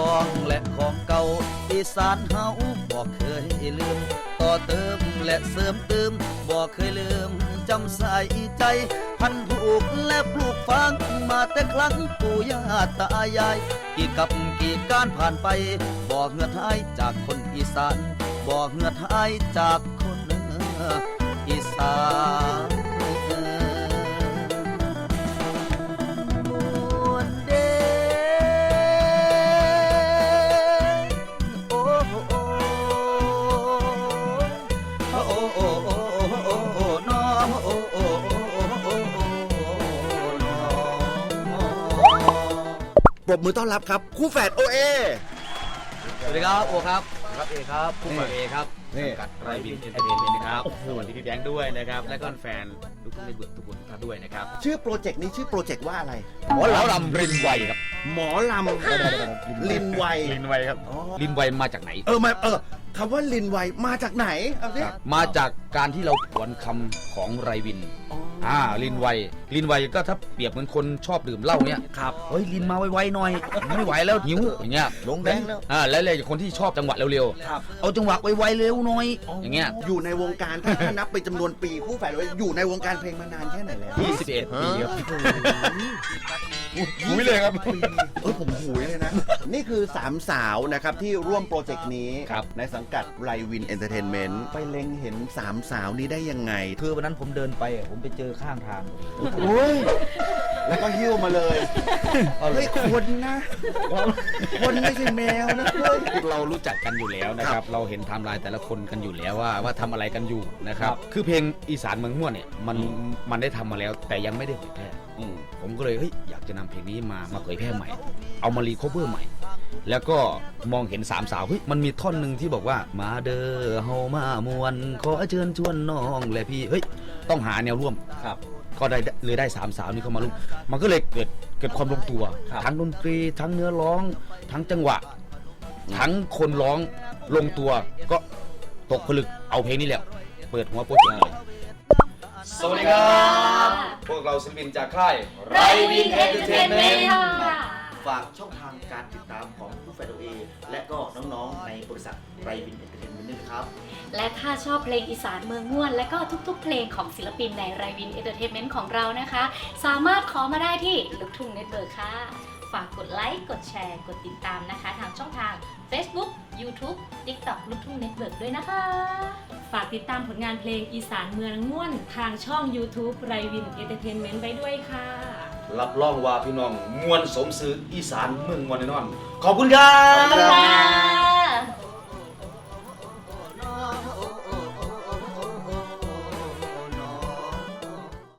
ของและของเก่าอีสานเฮาบอกเคยลืม ต่อเติมและเสริมเติมบอกเคยลืมจำใส่ใจ พันผูกและปลูกฝังมาแต่ครั้งปู่ย่าตายาย กี่กับกี่การผ่านไป บอกเงือดหายจากคนอีสาน บอกเงือดหายจากคนอีสาน ปรบมือต้อนรับครับ คู่แฝดโอเอ สวัสดีครับโอครับครับเอครับผู้ฟังเอครับนี่สังกัดไรบินเอนเตอร์เทนเมนต์นะครับสวัสดีพี่แบงค์ด้วยนะครับและก็แฟนลูกทุ่งในบุตรทุกคนทุกท่านด้วยนะครับชื่อโปรเจกต์นี้ชื่อโปรเจกต์ว่าอะไร หมอลำรินไวครับหมอลำลินไวรินไวครับอ๋อลินไวมาจากไหน เออมาเออคำว่าลินไวมาจากไหนเอาสิมาจากการที่เราผวนคำของไรวินอ๋ออ่าลินไวลินไวก็ถ้าเปรียบเหมือนคนชอบดื่มเหล้าเนี่ยครับเฮ้ยลินมาไวๆหน่อย ไม่ไหวแล้วหิวอย่างเงี้ยลงแดงแล้ว อ่าแล้วเลยคนที่ชอบจังหวะเร็วครับ ๆเอาจังหวะไวๆเร็วหน่อย อย่างเงี้ยอยู่ในวงการถ้าถ้านับเป็นจำนวนปีคู่แฝดโอเออยู่ในวงการเพลงมานานแค่ไหนแล้ว21ปีครับหุยเลยครับ เออผมหุยเลยนะ นี่คือสามสาวนะครับที่ร่วมโปรเจกต์นี้ครับ ในสังกัดไรวินเอนเตอร์เทนเมนต์ไปเล็งเห็นสามสาวนี้ได้ยังไง คือวันนั้นผมเดินไปอะผมไปเจอข้างทางโอ้ยแล้วก็หิ้วมาเลยเฮ้ยคนนะคนไม่ใช่แมวนะเฮ้ย เรารู้จักกันอยู่แล้วนะคครัรับ บเราเห็นไทม์ไลน์แต่ละคนกันอยู่แล้วว่าว่าทำอะไรกันอยู่นะครับครับคือเพลงอีสานเมืองม่วนเนี่ยมันมันได้ทำมาแล้วแต่ยังไม่ได้เผยแพร่อืมผมก็เลยเฮ้ยอยากจะนำเพลงนี้มามาเผยแพร่ใหม่ เอามารีคอเวอร์ใหม่ แล้วก็มองเห็นสามสาวเฮ้ยมันมีท่อนหนึ่งที่บอกว่ามาเด้อเฮามามวน ขอเชิญชวนน้องและพี่เฮ้ยต้องหาแนวร่วมครับ ก็ได้เลยได้สามสาวนี้เข้ามาร่วมมันก็เลยเกิดเกิดความลงตัว ครับ ทั้งดนตรีทั้งเนื้อร้อง ทั้งจังหวะ ทั้งคนร้องลงตัวก็ตกผลึกเอาเพลงนี้แหละเปิดหัวโปรเจกต์เลยสวัสดีครับ พวกเราศิลปินจากค่าย ไรวินเอนเตอร์เทนเมนต์ค่ะฝากช่องทางการติดตามของคู่แฝดโอเอและก็น้องๆ ในบริษัทไรวินเอนเตอร์เทนเมนต์ด้วยนะครับ และถ้าชอบเพลงอีสานเมืองม่วน และก็ทุกๆ เพลงของศิลปินในไรวินเอนเตอร์เทนเมนต์ของเรานะคะ สามารถขอมาได้ที่ลูกทุ่งเน็ตเวิร์กค่ะ ฝากกดไลค์กดแชร์ กดติดตามนะคะ ทางช่องทาง Facebook YouTube TikTok ลูกทุ่งเน็ตเวิร์กด้วยนะคะ ฝากติดตามผลงานเพลงอีสานเมืองม่วน ทางช่อง YouTube ไรวินเอนเตอร์เทนเมนต์ไว้ด้วยค่ะ รับรองว่าพี่น้องมวลสมซื้ออีสานเมืองมวลแน่นอน ขอบคุณครับขอบคุณครับ